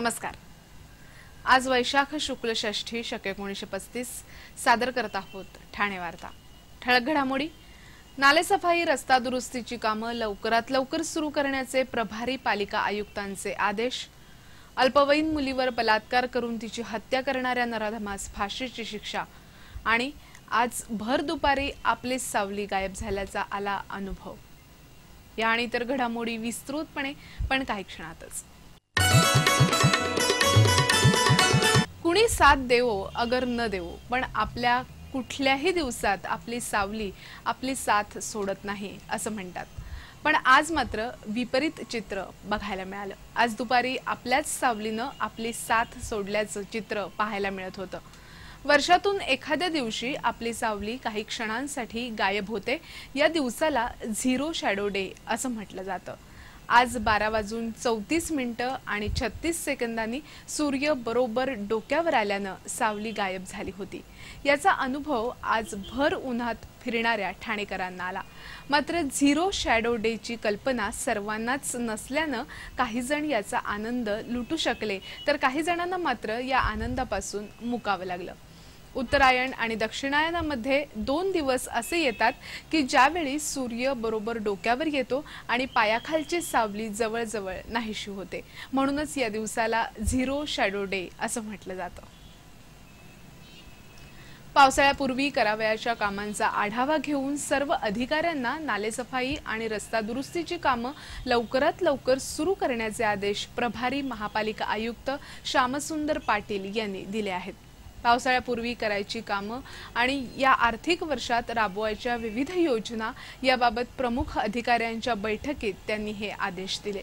नमस्कार. आज वैशाख शुक्ल षष्ठी शक एकोणीशे पस्तीस सादर करत आहोत ठाणे वार्ता. ठळक घडामोडी. नालेसफाई रस्ता दुरुस्तीची कामं लवकरात लवकर सुरू करण्याचे प्रभारी पालिका आयुक्तांचे आदेश. अल्पवयीन मुलीवर बलात्कार करून तिची हत्या करणाऱ्या नराधमास फाशीची शिक्षा आणि आज भर दुपारी आपली सावली गायब झाल्याचा आला अनुभव. या आणि इतर घडामोडी विस्तृतपणे पण काही क्षणातच. कुणी साथ देवो अगर न देवो पण आपल्या कुठल्याही दिवसात आपली सावली आपली साथ सोडत नाही असं म्हणतात. पण आज मात्र विपरीत चित्र बघायला मिळालं. आज दुपारी आपल्याच सावलीनं आपली साथ सोडल्याचं चित्र पाहायला मिळत होतं. वर्षातून एखाद्या दिवशी आपली सावली काही क्षणांसाठी गायब होते. या दिवसाला झिरो शॅडो डे असं म्हटलं जातं. आज बारा वाजून चौतीस मिनिटं आणि छत्तीस सेकंदांनी सूर्य बरोबर डोक्यावर आल्यानं सावली गायब झाली होती. याचा अनुभव आज भर उन्हात फिरणाऱ्या ठाणेकरांना आला. मात्र झिरो शॅडो डेची कल्पना सर्वांनाच नसल्यानं काही जण याचा आनंद लुटू शकले. तर काही जणांना मात्र या आनंदापासून मुकावं लागलं. उत्तरायण आणि दक्षिणायनामध्ये दोन दिवस असे येतात की ज्यावेळी सूर्य बरोबर डोक्यावर येतो आणि पायाखालची सावली जवळजवळ नाहीशी होते. म्हणूनच या दिवसाला झिरो शॅडो डे असं म्हटलं जातं. पावसाळ्यापूर्वी करावयाच्या कामांचा आढावा घेऊन सर्व अधिकाऱ्यांना नालेसफाई आणि रस्ता दुरुस्तीची कामं लवकरात लवकर सुरू करण्याचे आदेश प्रभारी महापालिका आयुक्त श्यामसुंदर पाटील यांनी दिले आहेत. पावसाळ्यापूर्वी करायची कामं आणि या आर्थिक वर्षात राबवायच्या विविध योजना याबाबत प्रमुख अधिकाऱ्यांच्या बैठकीत त्यांनी हे आदेश दिले.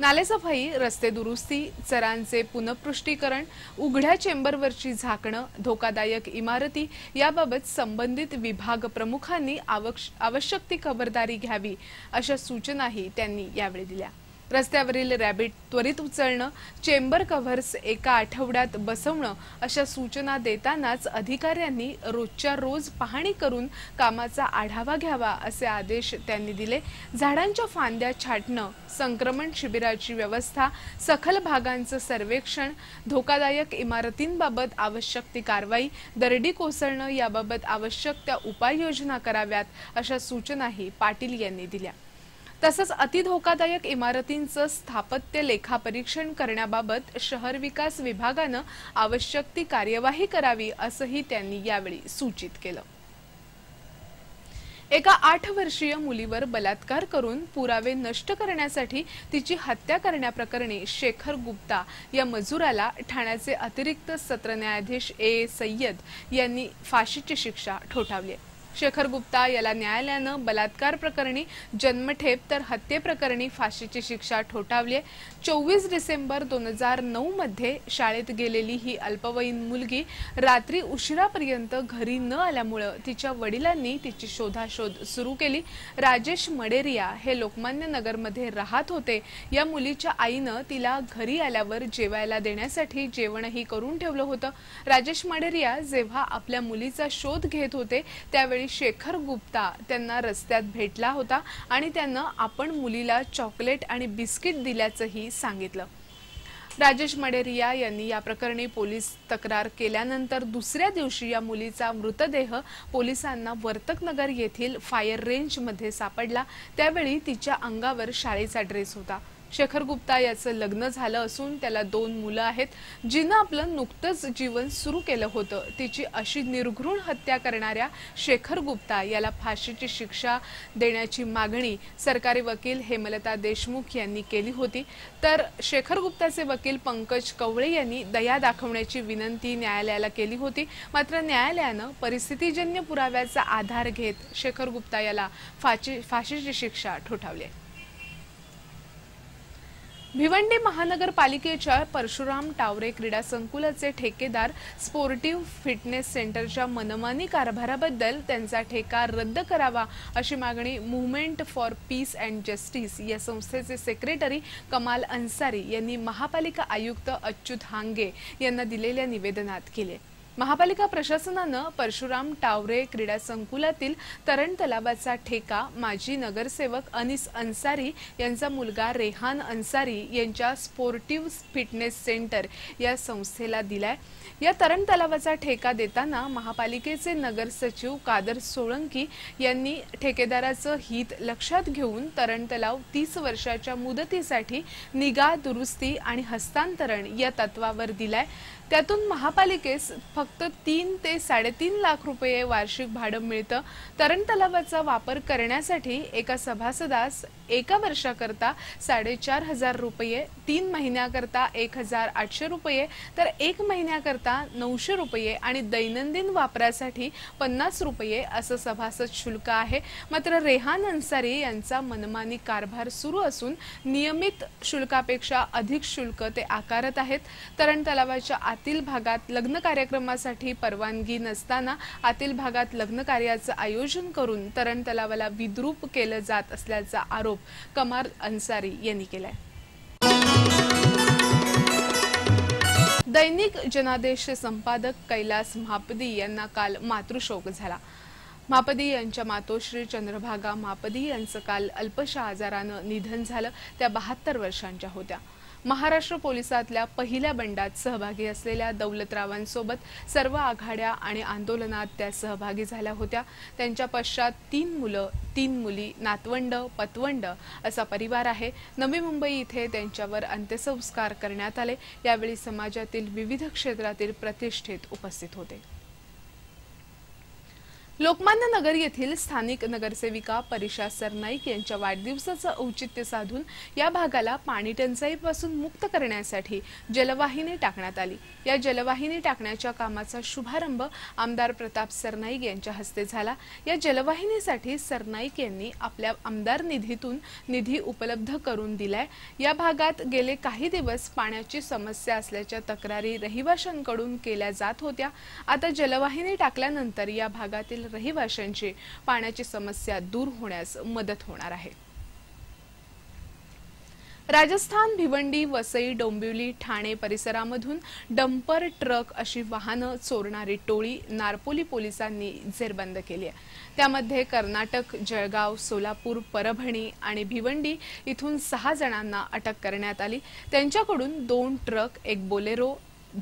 नालेसफाई रस्ते दुरुस्ती चरांचे पुनःपृष्टीकरण उघड्या चेंबरवरची झाकणं धोकादायक इमारती याबाबत संबंधित विभाग प्रमुखांनी आवश्यक ती खबरदारी घ्यावी अशा सूचनाही त्यांनी यावेळी दिल्या. रस्त्यावरील रॅबिट त्वरित उचलणं चेंबर कव्हर्स एका आठवड्यात बसवणं अशा सूचना देतानाच अधिकाऱ्यांनी रोजच्या रोज पाहणी करून कामाचा आढावा घ्यावा असे आदेश त्यांनी दिले. झाडांच्या फांद्या छाटणं संक्रमण शिबिराची व्यवस्था सखल भागांचं सर्वेक्षण धोकादायक इमारतींबाबत आवश्यक ती कारवाई दरडी कोसळणं याबाबत आवश्यक त्या उपाययोजना कराव्यात अशा सूचनाही पाटील यांनी दिल्या. तसंच अतिधोकादायक इमारतींचं स्थापत्य लेखापरीक्षण करण्याबाबत शहर विकास विभागानं आवश्यक ती कार्यवाही करावी असंही त्यांनी यावेळी सूचित केलं. एका आठ वर्षीय मुलीवर बलात्कार करून पुरावे नष्ट करण्यासाठी तिची हत्या करण्याप्रकरणी शेखर गुप्ता या मजुराला ठाण्याचे अतिरिक्त सत्र न्यायाधीश ए सय्यद यांनी फाशीची शिक्षा ठोठावली आहे. शेखर गुप्ता याला न्यायालयानं बलात्कार प्रकरणी जन्मठेप तर हत्येप्रकरणी फाशीची शिक्षा ठोठावली चोवीस डिसेंबर दोन हजार नऊ मध्ये शाळेत गेलेली ही अल्पवयीन मुलगी रात्री उशिरापर्यंत घरी न आल्यामुळं तिच्या वडिलांनी तिची शोधाशोध सुरू केली. राजेश मडेरिया हे लोकमान्य नगरमध्ये राहत होते. या मुलीच्या आईनं तिला घरी आल्यावर जेवायला देण्यासाठी जेवणही करून ठेवलं होतं. राजेश मडेरिया जेव्हा आपल्या मुलीचा शोध घेत होते त्यावेळी शेखर गुप्ता त्यांना रस्त्यात भेटला होता आणि त्यानं आपण मुलीला चॉकलेट आणि बिस्किट दिल्याचंही सांगितलं. राजेश मडेरिया यांनी या प्रकरणी पोलीस तक्रार केल्यानंतर दुसऱ्या दिवशी या मुलीचा मृतदेह पोलिसांना वर्तकनगर येथील फायर रेंजमध्ये सापडला. त्यावेळी तिच्या अंगावर शाळेचा ड्रेस होता. शेखर गुप्ता याचं लग्न झालं असून त्याला दोन मुलं आहेत जिनं आपलं नुकतंच जीवन सुरू केलं होतं. तिची अशी निर्घृण हत्या करणाऱ्या शेखर गुप्ता याला फाशीची शिक्षा देण्याची मागणी सरकारी वकील हेमलता देशमुख यांनी केली होती. तर शेखर गुप्ताचे वकील पंकज कवळे यांनी दया दाखवण्याची विनंती न्यायालयाला केली होती. मात्र न्यायालयानं परिस्थितीजन्य पुराव्याचा आधार घेत शेखर गुप्ता याला फाशी फाशीची शिक्षा ठोठावली भिवंडी महानगरपालिकेच्या परशुराम टावरे क्रीडा संकुलाचे ठेकेदार स्पोर्टिव्ह फिटनेस सेंटरच्या मनमानी कारभाराबद्दल त्यांचा ठेका रद्द करावा अशी मागणी movement for peace and justice या संस्थेचे सेक्रेटरी कमाल अन्सारी यांनी महापालिका आयुक्त अच्युत हांगे यांना दिलेल्या निवेदनात केले. महापालिका प्रशासनानं परशुराम टावरे क्रीडा संकुलातील तरण तलावाचा ठेका माजी नगरसेवक अनिस अन्सारी यांचा मुलगा रेहान अन्सारी यांच्या स्पोर्टिव्ह फिटनेस सेंटर या संस्थेला दिलाय. या तरण तलावाचा ठेका देताना महापालिकेचे नगर सचिव कादर सोळंकी यांनी ठेकेदाराचं हित लक्षात घेऊन तरण तलाव तीस वर्षाच्या मुदतीसाठी निगा दुरुस्ती आणि हस्तांतरण या तत्वावर दिलाय. त्यातून महापालिकेस फक्त तीन ते साडेतीन लाख रुपये वार्षिक भाडं मिळतं. तरण तलावाचा वापर करण्यासाठी एका सभासदास एका वर्षाकरता साडेचार हजार रुपये तीन महिन्याकरता एक हजार आठशे रुपये तर एक महिन्याकरता नऊशे रुपये आणि दैनंदिन वापरासाठी पन्नास रुपये असं सभासद शुल्क आहे. मात्र रेहान अन्सारी यांचा मनमानी कारभार सुरू असून नियमित शुल्कापेक्षा अधिक शुल्क ते आकारत आहेत. तरण तलावाच्या आतील भागात लग्न कार्यक्रमासाठी परवानगी नसताना आतील भागात लग्न कार्याचं आयोजन करून तरण तलावाला विद्रूप केलं जात असल्याचा आरोप कमार अन्सारी यांनी केलाय. दैनिक जनादेश संपादक कैलास महापदी यांना काल मातृशोक झाला. महापदी यांच्या मातोश्री चंद्रभागा मापदी यांचं काल अल्पशा आजारानं निधन झालं. त्या बहात्तर वर्षांच्या होत्या. महाराष्ट्र पोलिसातल्या पहिल्या बंडात सहभागी असलेल्या दौलतरावांसोबत सर्व आघाड्या आणि आंदोलनात त्या सहभागी झाल्या होत्या. त्यांच्या पश्चात तीन मुलं तीन मुली नातवंड पतवंड असा परिवार आहे. नवी मुंबई इथे त्यांच्यावर अंत्यसंस्कार करण्यात आले. यावेळी समाजातील विविध क्षेत्रातील प्रतिष्ठित उपस्थित होते. लोकमान्य नगर येथील स्थानिक नगरसेविका परिषा सरनाईक यांच्या वाढदिवसाचं औचित्य साधून या भागाला पाणी टंचाईपासून मुक्त करण्यासाठी जलवाहिनी टाकण्यात आली. या जलवाहिनी टाकण्याच्या कामाचा शुभारंभ आमदार प्रताप सरनाईक यांच्या हस्ते झाला. या जलवाहिनीसाठी सरनाईक यांनी आपल्या आमदार निधीतून निधी उपलब्ध करून दिलाय. या भागात गेले काही दिवस पाण्याची समस्या असल्याच्या तक्रारी रहिवाशांकडून केल्या जात होत्या. आता जलवाहिनी टाकल्यानंतर या भागातील रहिवाशांची पाण्याची समस्या दूर होण्यास मदत होणार आहे. राजस्थान भिवंडी वसई डोंबिवली ठाणे परिसरामधून डंपर ट्रक अशी वाहनं चोरणारी टोळी नारपोली पोलिसांनी झेरबंद केली आहे. त्यामध्ये कर्नाटक जळगाव सोलापूर परभणी आणि भिवंडी इथून सहा जणांना अटक करण्यात आली. त्यांच्याकडून दोन ट्रक एक बोलेरो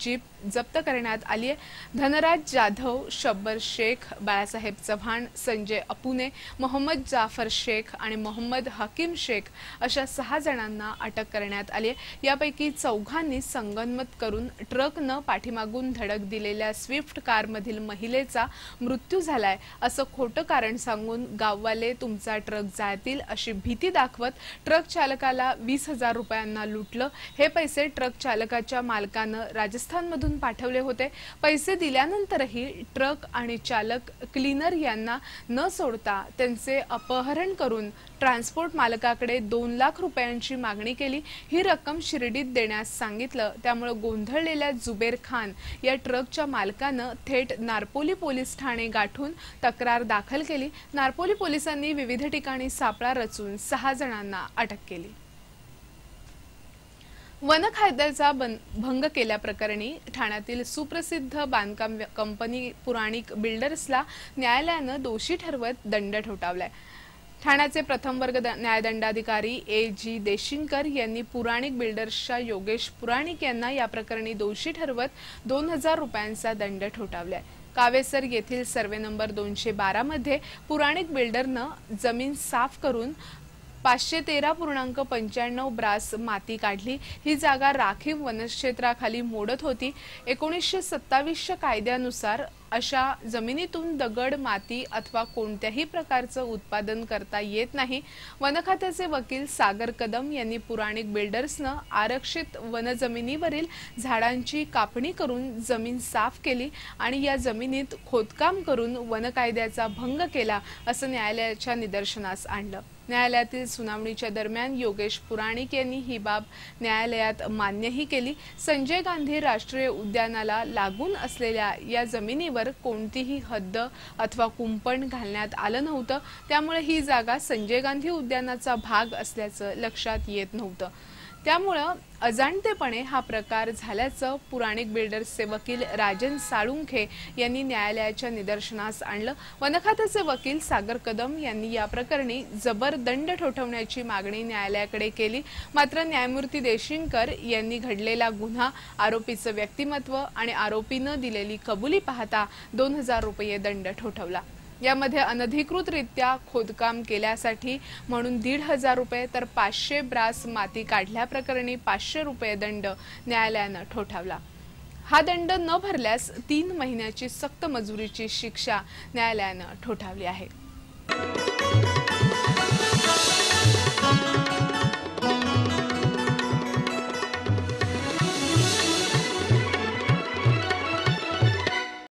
जीप जप्त करण्यात आली आहे. धनराज जाधव शब्बर शेख बाळासाहेब चव्हाण संजय अपुने मोहम्मद जाफर शेख आणि मोहम्मद हकीम शेख अशा सहा जणांना अटक करण्यात आली आहे. यापैकी चौघांनी संगनमत करून ट्रकनं पाठीमागून धडक दिलेल्या स्विफ्ट कारमधील महिलेचा मृत्यू झालाय असं खोटं कारण सांगून गाववाले तुमचा ट्रक जातील अशी भीती दाखवत ट्रक चालकाला वीस हजार रुपयांना लुटलं. हे पैसे ट्रक चालकाच्या मालकानं राज राजस्थानमधून पाठवले होते. पैसे दिल्यानंतरही ट्रक आणि चालक क्लीनर यांना न सोडता त्यांचे अपहरण करून ट्रान्सपोर्ट मालकाकडे दोन लाख रुपयांची मागणी केली. ही रक्कम शिर्डीत देण्यास सांगितलं. त्यामुळे गोंधळलेल्या जुबेर खान या ट्रकच्या मालकानं थेट नारपोली पोलीस ठाणे गाठून तक्रार दाखल केली. नारपोली पोलिसांनी विविध ठिकाणी सापळा रचून सहा जणांना अटक केली. वन कायद्याचा भंग केल्याप्रकरणी ठाण्यातील सुप्रसिद्ध बांधकाम कंपनी पुराणिक बिल्डर्सला न्यायालयानं दोषी ठरवत दंड ठोठावलाय. ठाण्याचे प्रथम वर्ग न्यायदंडाधिकारी ए जी देशिंकर यांनी पुराणिक बिल्डर्सच्या योगेश पुराणिक यांना या प्रकरणी दोषी ठरवत दोन हजार रुपयांचा दंड ठोठावलाय. कावेसर येथील सर्वे नंबर दोनशे बारा मध्ये पुराणिक बिल्डरनं जमीन साफ करून पाचशे तेरा पूर्णांक पंच्याण्णव ब्रास माती काढली. ही जागा राखीव वनक्षेत्राखाली मोडत होती. एकोणीसशे सत्तावीसच्या कायद्यानुसार अशा जमिनीतून दगड माती अथवा कोणत्याही प्रकारचं उत्पादन करता येत नाही. वनखात्याचे वकील सागर कदम यांनी पुराणिक बिल्डर्सनं आरक्षित वनजमिनीवरील झाडांची कापणी करून जमीन साफ केली आणि या जमिनीत खोदकाम करून वन कायद्याचा भंग केला असं न्यायालयाच्या निदर्शनास आणलं. न्यायालयातील सुनावणीच्या दरम्यान योगेश पुराणिक यांनी ही बाब न्यायालयात मान्यही केली. संजय गांधी राष्ट्रीय उद्यानाला लागून असलेल्या या जमिनीवर कोणतीही हद्द अथवा कुंपण घालण्यात आलं नव्हतं. त्यामुळे ही जागा संजय गांधी उद्यानाचा भाग असल्याचं लक्षात येत नव्हतं. त्यामुळं अजाणतेपणे हा प्रकार झाल्याचं पुराणिक बिल्डर्सचे वकील राजन साळुंखे यांनी न्यायालयाच्या निदर्शनास आणलं. वनखात्याचे वकील सागर कदम यांनी या प्रकरणी जबर दंड ठोठवण्याची मागणी न्यायालयाकडे केली. मात्र न्यायमूर्ती देशिंकर यांनी घडलेला गुन्हा आरोपीचं व्यक्तिमत्व आणि आरोपीनं दिलेली कबुली पाहता दोन हजार रुपये दंड ठोठवला. यामध्ये अनधिकृतरित्या खोदकाम केल्यासाठी म्हणून दीड हजार रुपये तर पाचशे ब्रास माती काढल्याप्रकरणी पाचशे रुपये दंड न्यायालयानं ठोठावला. हा दंड न भरल्यास तीन महिन्याची सक्त मजुरीची शिक्षा न्यायालयानं ठोठावली आहे.